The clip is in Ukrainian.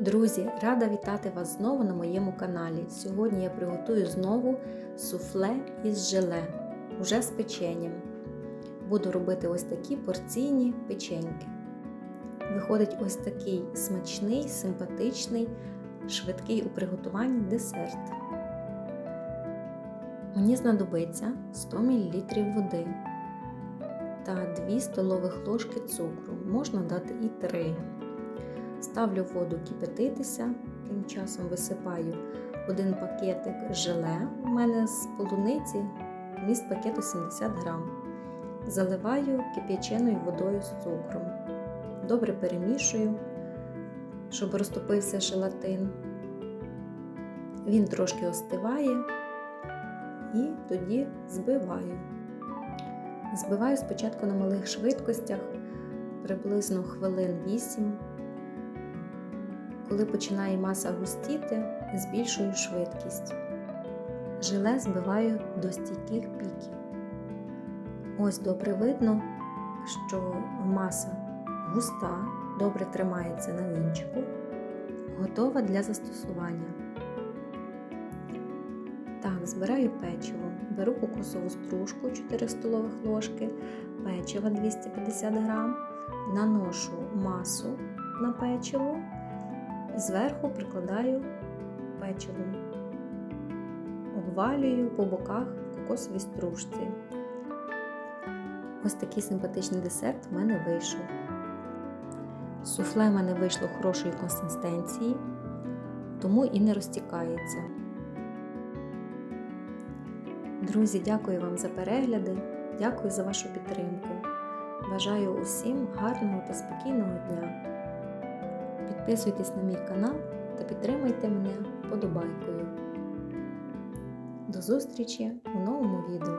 Друзі, рада вітати вас знову на моєму каналі. Сьогодні я приготую знову суфле із желе, уже з печенням. Буду робити ось такі порційні печеньки. Виходить ось такий смачний, симпатичний, швидкий у приготуванні десерт. Мені знадобиться 100 мл води та 2 столових ложки цукру. Можна дати і 3. Ставлю воду кипятитися, тим часом висипаю один пакетик желе. У мене з полуниці вміст пакету 70 грам. Заливаю кип'яченою водою з цукром. Добре перемішую, щоб розтопився желатин. Він трошки остиває і тоді збиваю. Збиваю спочатку на малих швидкостях, приблизно хвилин 8. Коли починає маса густіти, збільшую швидкість. Желе збиваю до стійких піків. Ось добре видно, що маса густа, добре тримається на вінчику, готова для застосування. Так, збираю печиво, беру кокосову стружку 4 столових ложки, печива 250 г, наношу масу на печиво. Зверху прикладаю печиво, обвалюю по боках кокосовій стружці. Ось такий симпатичний десерт в мене вийшов. Суфле в мене вийшло хорошої консистенції, тому і не розтікається. Друзі, дякую вам за перегляди, дякую за вашу підтримку. Бажаю усім гарного та спокійного. Підписуйтесь на мій канал та підтримайте мене подобайкою. До зустрічі у новому відео.